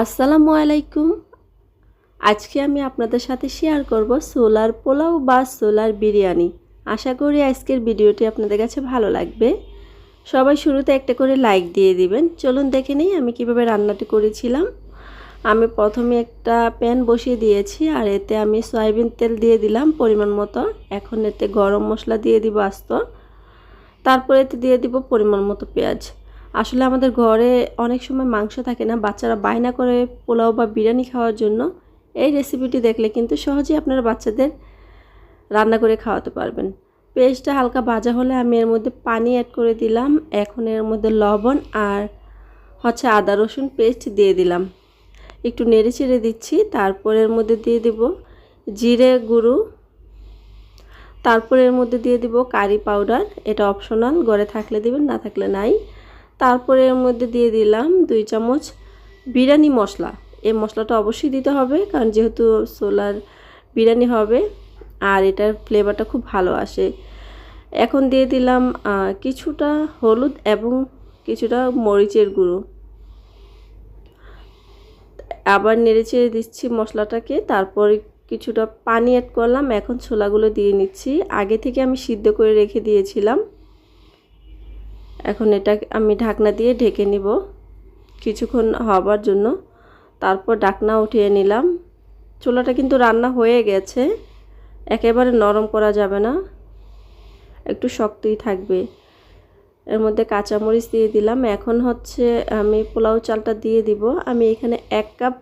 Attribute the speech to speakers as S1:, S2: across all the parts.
S1: আসসালামু আলাইকুম। আজকে আমি আপনাদের সাথে শেয়ার করব সোলার পোলাও বা সোলার বিরিয়ানি। আশা করি আজকের ভিডিওটি আপনাদের কাছে ভালো লাগবে। সবাই শুরুতে একটা করে লাইক দিয়ে দিবেন। চলুন দেখে নিই আমি কীভাবে রান্নাটি করেছিলাম। আমি প্রথমে একটা প্যান বসিয়ে দিয়েছি আর এতে আমি সয়াবিন তেল দিয়ে দিলাম পরিমাণ মতো। এখন এতে গরম মশলা দিয়ে দিব আস্ত। তারপরে এতে দিয়ে দিব পরিমাণ মতো পেঁয়াজ। আসলে আমাদের ঘরে অনেক সময় মাংস থাকে না, বাচ্চারা বায়না করে পোলাও বা বিরিয়ানি খাওয়ার জন্য। এই রেসিপিটি দেখলে কিন্তু সহজেই আপনারা বাচ্চাদের রান্না করে খাওয়াতে পারবেন। পেস্টটা হালকা ভাজা হলে আমি এর মধ্যে পানি অ্যাড করে দিলাম। এখন এর মধ্যে লবণ আর হচ্ছে আদা রসুন পেস্ট দিয়ে দিলাম। একটু নেড়ে চেড়ে দিচ্ছি, তারপর এর মধ্যে দিয়ে দেব জিরে গুঁড়ো। তারপর এর মধ্যে দিয়ে দিব কারি পাউডার এটা অপশনাল ঘরে থাকলে দিবেন, না থাকলে নাই। তারপরে এর মধ্যে দিয়ে দিলাম দুই চামচ বিরিয়ানি মশলা। এই মশলাটা অবশ্যই দিতে হবে, কারণ যেহেতু সোলার বিরিয়ানি হবে আর এটার ফ্লেভারটা খুব ভালো আসে। এখন দিয়ে দিলাম কিছুটা হলুদ এবং কিছুটা মরিচের গুঁড়ো। আবার নেড়ে চেড়ে দিচ্ছি মশলাটাকে, তারপর কিছুটা পানি অ্যাড করলাম। এখন ছোলাগুলো দিয়ে নিচ্ছি। আগে থেকে আমি সিদ্ধ করে রেখে দিয়েছিলাম। এখন এটা আমি ঢাকনা দিয়ে ঢেকে নিব। কিছুক্ষণ হবার জন্য। তারপর ঢাকনা উঠিয়ে নিলাম। চুলাটা কিন্তু রান্না হয়ে গেছে। একেবারে নরম করা যাবে না। একটু শক্তই থাকবে। এর মধ্যে কাঁচামরিচ দিয়ে দিলাম। এখন হচ্ছে আমি পোলাও চালটা দিয়ে দিব। আমি এখানে এক কাপ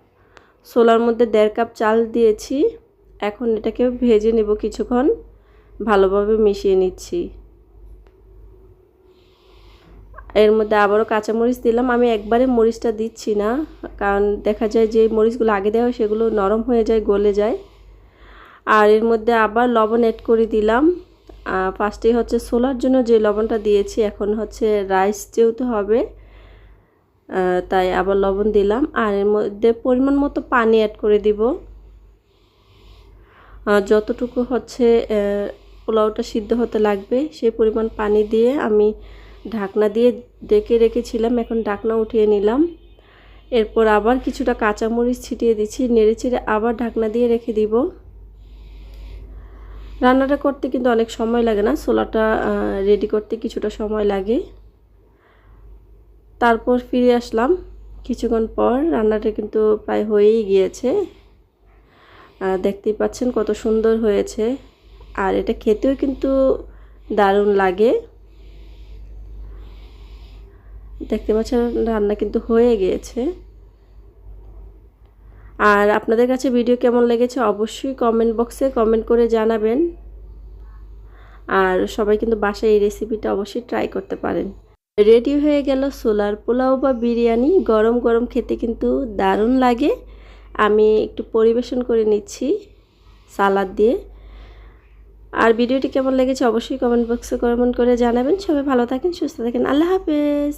S1: সোলার মধ্যে দেড় কাপ চাল দিয়েছি। এখন এটাকে ভেজে নেব কিছুক্ষণ। ভালোভাবে মিশিয়ে নিচ্ছি। এর মধ্যে আবারও কাঁচামরিচ দিলাম। আমি একবারে মরিচটা দিচ্ছি না, কারণ দেখা যায় যে মরিচগুলো আগে দেওয়া হয় সেগুলো নরম হয়ে যায়, গলে যায়। আর এর মধ্যে আবার লবণ অ্যাড করে দিলাম। ফার্স্টেই হচ্ছে সোলার জন্য যে লবণটা দিয়েছি, এখন হচ্ছে রাইস যেহেতু হবে তাই আবার লবণ দিলাম। আর এর মধ্যে পরিমাণ মতো পানি অ্যাড করে দিব। যতটুকু হচ্ছে পোলাওটা সিদ্ধ হতে লাগবে, সেই পরিমাণ পানি দিয়ে আমি ঢাকনা দিয়ে ডেকে রেখেছিলাম, এখন ঢাকনা উঠিয়ে নিলাম। এরপর আবার কিছুটা কাঁচামরিচ ছিটিয়ে দিচ্ছি, নেড়ে চেড়ে আবার ঢাকনা দিয়ে রেখে দিব। রান্নাটা করতে কিন্তু অনেক সময় লাগে না ছোলাটা রেডি করতে কিছুটা সময় লাগে। তারপর ফিরে আসলাম। কিছুক্ষণ পর রান্নাটা কিন্তু প্রায় হয়েই গিয়েছে। দেখতেই পাচ্ছেন কত সুন্দর হয়েছে। আর এটা খেতেও কিন্তু দারুণ লাগে। দেখতে পাচ্ছেন, রান্না কিন্তু হয়ে গিয়েছে। আর আপনাদের কাছে ভিডিও কেমন লেগেছে অবশ্যই কমেন্ট বক্সে কমেন্ট করে জানাবেন। আর সবাই কিন্তু বাসায় এই রেসিপিটা অবশ্যই ট্রাই করতে পারেন। রেডি হয়ে গেল সোলার পোলাও বা বিরিয়ানি। গরম গরম খেতে কিন্তু দারুণ লাগে। আমি একটু পরিবেশন করে নিচ্ছি সালাদ দিয়ে। আর ভিডিওটি কেমন লেগেছে অবশ্যই কমেন্ট বক্সে কমেন্ট করে জানাবেন। সবাই ভালো থাকেন, সুস্থ থাকেন। আল্লাহ হাফেজ।